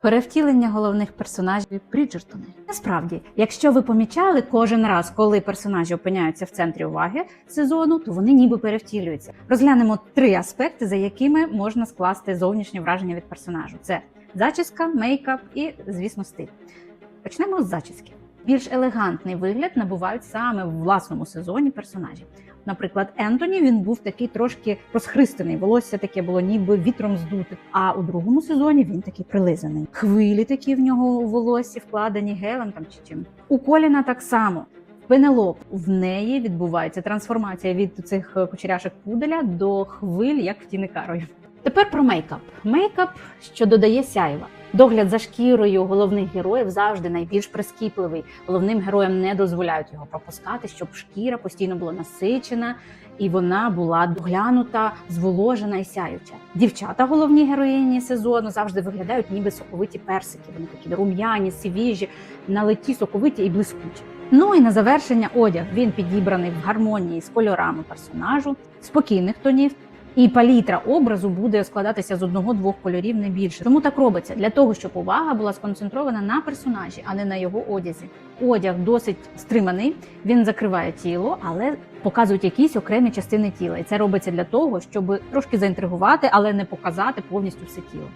Перевтілення головних персонажів Бріджертони. Насправді, якщо ви помічали кожен раз, коли персонажі опиняються в центрі уваги сезону, то вони ніби перевтілюються. Розглянемо три аспекти, за якими можна скласти зовнішнє враження від персонажу: це зачіска, мейкап і, звісно, стиль. Почнемо з зачіски. Більш елегантний вигляд набувають саме в власному сезоні персонажі. Наприклад, Ентоні він був такий трошки розхристаний, волосся таке було ніби вітром здуте. А у другому сезоні він такий прилизаний. Хвилі такі в нього у волоссі вкладені гелем там чи чим. У Коліна так само. Пенелоп в неї відбувається трансформація від цих е, кучеряшок пуделя до хвиль, як в Тіни Карої. Тепер про мейкап. Мейкап, що додає сяйва. Догляд за шкірою головних героїв завжди найбільш прискіпливий. Головним героям не дозволяють його пропускати, щоб шкіра постійно була насичена і вона була доглянута, зволожена і сяюча. Дівчата, головні героїні сезону, завжди виглядають ніби соковиті персики. Вони такі рум'яні, свіжі, налиті, соковиті і блискучі. Ну і на завершення одяг він підібраний в гармонії з кольорами персонажу, спокійних тонів. І палітра образу буде складатися з одного-двох кольорів не більше. Тому так робиться для того, щоб увага була сконцентрована на персонажі, а не на його одязі. Одяг досить стриманий, він закриває тіло, але показують якісь окремі частини тіла. І це робиться для того, щоб трошки заінтригувати, але не показати повністю все тіло.